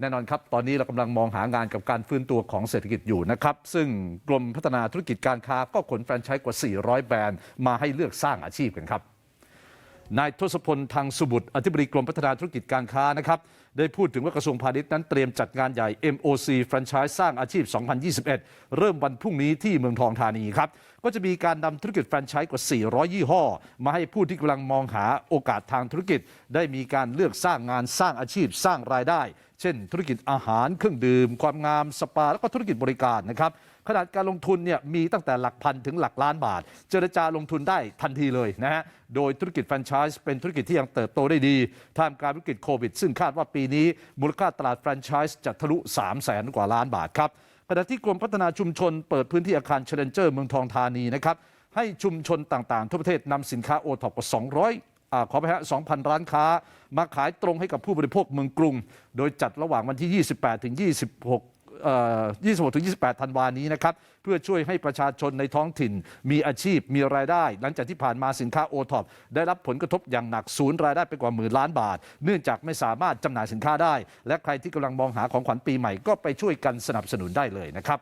แน่นอนครับ ตอนนี้เรากำลังมองหางานกับการฟื้นตัวของเศรษฐกิจอยู่นะครับ ซึ่งกรมพัฒนาธุรกิจการค้าก็ขนแฟรนไชส์กว่า 400 แบรนด์มาให้เลือกสร้างอาชีพกันครับ นายทศพลทางสุบุตรอธิบดีกรมพัฒนาธุรกิจการค้านะครับ ได้พูดถึงว่ากระทรวงพาณิชย์นั้นเตรียมจัดงานใหญ่ MOC แฟรนไชส์สร้างอาชีพ 2021 เริ่มวันพรุ่งนี้ที่เมืองทองธานีครับ ก็จะมีการนำธุรกิจแฟรนไชส์กว่า 400 ยี่ห้อ มาให้ผู้ที่กำลังมองหาโอกาสทางธุรกิจ ได้มีการเลือกสร้างงานสร้างอาชีพสร้างรายได้ เช่น ธุรกิจอาหารเครื่องดื่ม ความงามสปา แล้วก็ธุรกิจบริการนะครับขนาดการลงทุนเนี่ยมีตั้งแต่หลักพันถึงหลักล้านบาท เจรจาลงทุนได้ทันทีเลยนะฮะ โดยธุรกิจแฟรนไชส์เป็นธุรกิจที่ยังเติบโตได้ดี ท่ามกลางวิกฤตโควิด ซึ่งคาดว่าปีนี้มูลค่าตลาดแฟรนไชส์จะทะลุ 3 0 0แสนกว่าล้านบาทครับ ขณะที่กรมพัฒนาชุมชนเปิดพื้นที่อาคารเชลเลนเจอร์เมืองทองธานีนะครับให้ชุมชนต่างๆ ทั่วประเทศนำสินค้าโอท็อปกว่า 200 อขอไปฮะ2,000 ร้านค้า มาขายตรงให้กับผู้บริโภคเมืองกรุง โดยจัดระหว่างวันที่ 28 ถึง 26เอ่อ26ถึง28 ธันวานี้นะครับ เพื่อช่วยให้ประชาชนในท้องถิ่น มีอาชีพมีรายได้ หลังจากที่ผ่านมาสินค้าโอท็อปได้รับผลกระทบอย่างหนักศูนย์รายได้ไปกว่าหมื่นล้านบาท เนื่องจากไม่สามารถจำหน่ายสินค้าได้ และใครที่กำลังมองหาของขวัญปีใหม่ก็ไปช่วยกันสนับสนุนได้เลยนะครับ